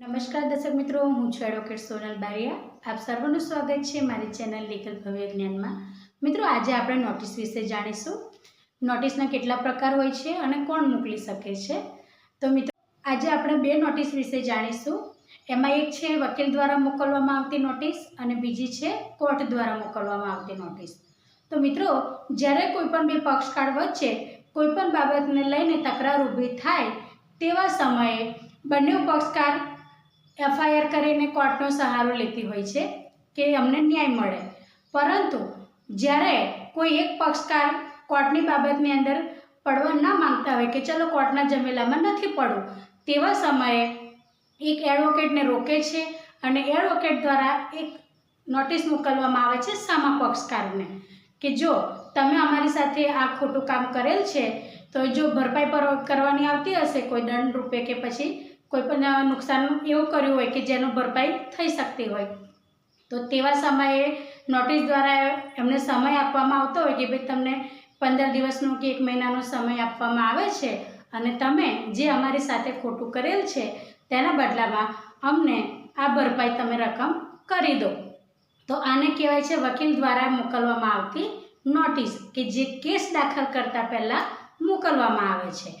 નમસ્કાર દર્શક મિત્રો, હું છું એડવોકેટ સોનલ બારિયા. આપ સર્વનું સ્વાગત છે મારી ચેનલ લીગલ ભવ્ય જ્ઞાનમાં. મિત્રો, આજે આપણે નોટિસ વિશે જાણીશું. નોટિસના કેટલા પ્રકાર હોય છે અને કોણ મોકલી શકે છે? તો મિત્રો, આજે આપણે બે નોટિસ વિશે જાણીશું. એમાં એક છે વકીલ દ્વારા મોકલવામાં આવતી નોટિસ અને બીજી છે કોર્ટ દ્વારા મોકલવામાં આવતી નોટિસ. તો મિત્રો, જ્યારે કોઈ પણ બે પક્ષકાર વચ્ચે કોઈ પણ બાબતને લઈને તકરાર ઊભી થાય તેવા સમયે બંને પક્ષકાર એફઆઈઆર કરીને કોર્ટનો સહારો લેતી હોય છે કે અમને ન્યાય મળે. પરંતુ જ્યારે કોઈ એક પક્ષકાર કોર્ટની બાબતની અંદર પડવા ના માંગતા હોય કે ચલો કોર્ટના જમેલામાં નથી પડવું, તેવા સમયે એક એડવોકેટને રોકે છે અને એડવોકેટ દ્વારા એક નોટિસ મોકલવામાં આવે છે સામા પક્ષકારને કે જો તમે અમારી સાથે આ ખોટું કામ કરેલ છે, તો જો ભરપાઈ પર કરવાની આવતી હશે, કોઈ દંડ રૂપે કે પછી કોઈ પણ નુકસાન એવું કર્યું હોય કે જેનું ભરપાઈ થઈ શકતી હોય. તો તેવા સમયે નોટિસ દ્વારા એમને સમય આપવામાં આવતો હોય કે ભાઈ તમને પંદર દિવસનો કે એક મહિનાનો સમય આપવામાં આવે છે અને તમે જે અમારી સાથે ખોટું કરેલ છે તેના બદલામાં અમને આ ભરપાઈ તમે રકમ કરી દો. તો આને કહેવાય છે વકીલ દ્વારા મોકલવામાં આવતી નોટિસ કે જે કેસ દાખલ કરતાં પહેલાં મોકલવામાં આવે છે.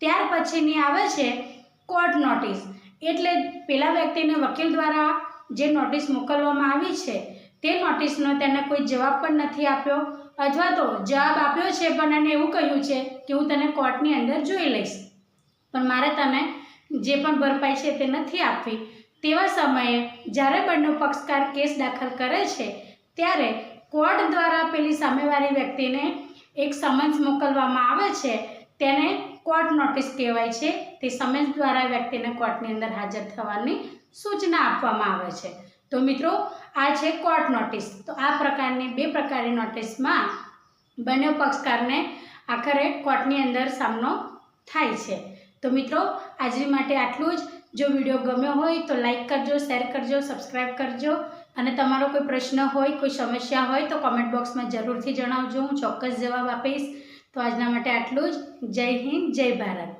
ત્યાર પછીની આવે છે કોર્ટ નોટિસ. એટલે પેલા વ્યક્તિને વકીલ દ્વારા જે નોટિસ મોકલવામાં આવી છે, તે નોટિસનો તેને કોઈ જવાબ પણ નથી આપ્યો, અથવા તો જવાબ આપ્યો છે પણ એને એવું કહ્યું છે કે હું તને કોર્ટની અંદર જોઈ લઈશ. પણ મારે તને જે પણ ભરપાઈ છે તે નથી આપવી. તેવા સમયે જ્યારે બંને પક્ષકાર કેસ દાખલ કરે છે, ત્યારે કોર્ટ દ્વારા પેલી સામેવાળી વ્યક્તિને એક સમન્સ મોકલવામાં આવે છે તેને કોર્ટ નોટિસ કહેવાય છે. તે સમન્સ દ્વારા વ્યક્તિને કોર્ટની અંદર હાજર થવાની સૂચના આપવામાં આવે છે. તો મિત્રો, આ છે કોર્ટ નોટિસ. તો આ પ્રકારની, બે પ્રકારની નોટિસમાં બંને પક્ષકારને આખરે કોર્ટની અંદર સામનો થાય છે. તો મિત્રો આજે માટે આટલું જ. જો વીડિયો ગમ્યો હોય તો લાઇક કરજો, શેર કરજો સબસ્ક્રાઈબ કરજો. અને તમારો કોઈ પ્રશ્ન હોય, કોઈ સમસ્યા હોય તો કોમેન્ટ બોક્સમાં જરૂરથી જણાવજો. હું ચોક્કસ જવાબ આપીશ. તો આજના માટે આટલું જ. જય હિન્દ જય ભારત.